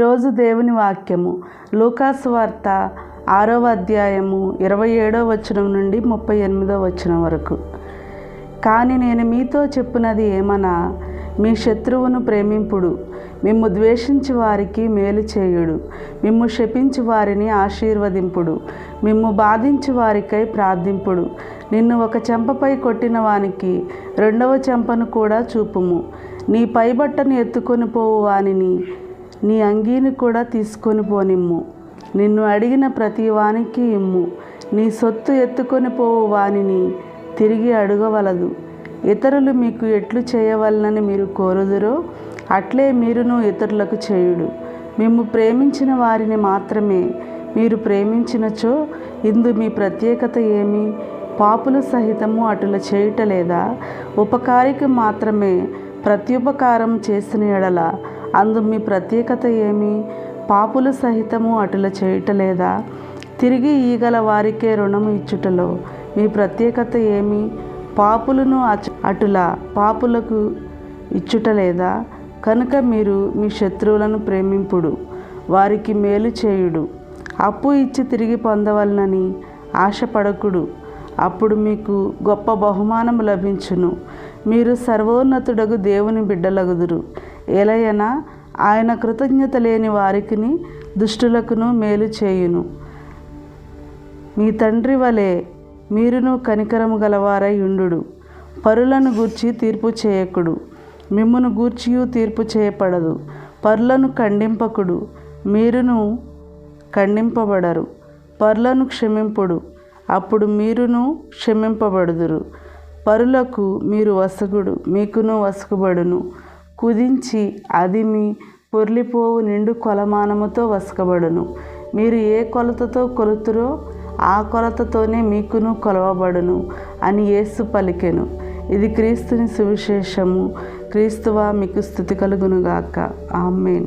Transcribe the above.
ఈరోజు దేవుని వాక్యము. లూకాస్ వార్త ఆరవ అధ్యాయము ఇరవై ఏడవ వచనం నుండి ముప్పై ఎనిమిదో వచనం వరకు. కానీ నేను మీతో చెప్పినది ఏమనా? మీ శత్రువును ప్రేమింపుడు. మిమ్ము ద్వేషించి వారికి మేలు చేయుడు. మిమ్ము శపించి వారిని ఆశీర్వదింపుడు. మిమ్ము బాధించి వారికై ప్రార్థింపుడు. నిన్ను ఒక చెంపపై కొట్టిన వానికి రెండవ చెంపను కూడా చూపుము. నీ పైబట్టను ఎత్తుకొని పోవు వానిని. నీ అంగీని కూడా తీసుకొని పోనిమ్ము. నిన్ను అడిగిన ప్రతి వానికి ఇమ్ము. నీ సొత్తు ఎత్తుకొని పోవు వానిని. తిరిగి అడగవలదు. ఇతరులు మీకు ఎట్లు చేయవలనని మీరు కోరుదురో అట్లే మీరును ఇతరులకు చేయుడు. మేము ప్రేమించిన వారిని మాత్రమే మీరు ప్రేమించినచో ఇందు మీ ప్రత్యేకత ఏమి? పాపులు సహితము అటుల చేయుటలేదా ఉపకారికి మాత్రమే ప్రత్యుపకారం చేసిన ఎడల అందు మీ ప్రత్యేకత ఏమి? పాపులు సహితము అటుల చేయటలేదా తిరిగి ఈగల వారికే రుణము ఇచ్చుటలో మీ ప్రత్యేకత ఏమి? పాపులను అటుల పాపులకు ఇచ్చుటలేదా కనుక మీరు మీ శత్రువులను ప్రేమింపుడు వారికి మేలు చేయుడు. అప్పు ఇచ్చి తిరిగి పొందవలనని ఆశపడకుడు. అప్పుడు మీకు గొప్ప బహుమానం లభించును. మీరు సర్వోన్నతుడగు దేవుని బిడ్డలగుదురు. ఎలయనా ఆయన కృతజ్ఞత లేని వారికిని దుష్టులకును మేలు చేయును. మీ తండ్రి వలె మీరును కనికరము గలవారై పరులను గూర్చి తీర్పు చేయకుడు. మిమ్మును గూర్చియు తీర్పు చేయపడదు. పరులను ఖండింపకుడు. మీరును ఖండింపబడరు. పరులను క్షమింపుడు. అప్పుడు మీరును క్షమింపబడుదురు. పరులకు మీరు వసగుడు. మీకును వసుకుబడును. కుదించి అది మీ పొర్లిపోవు నిండు కొలమానముతో వసకబడును. మీరు ఏ కొలతతో కొలుతురో ఆ కొలతతోనే మీకును కొలవబడును అని యేసు పలికెను. ఇది క్రీస్తుని సువిశేషము. క్రీస్తువా మీకు స్థుతి కలుగునుగాక. ఆమెన్.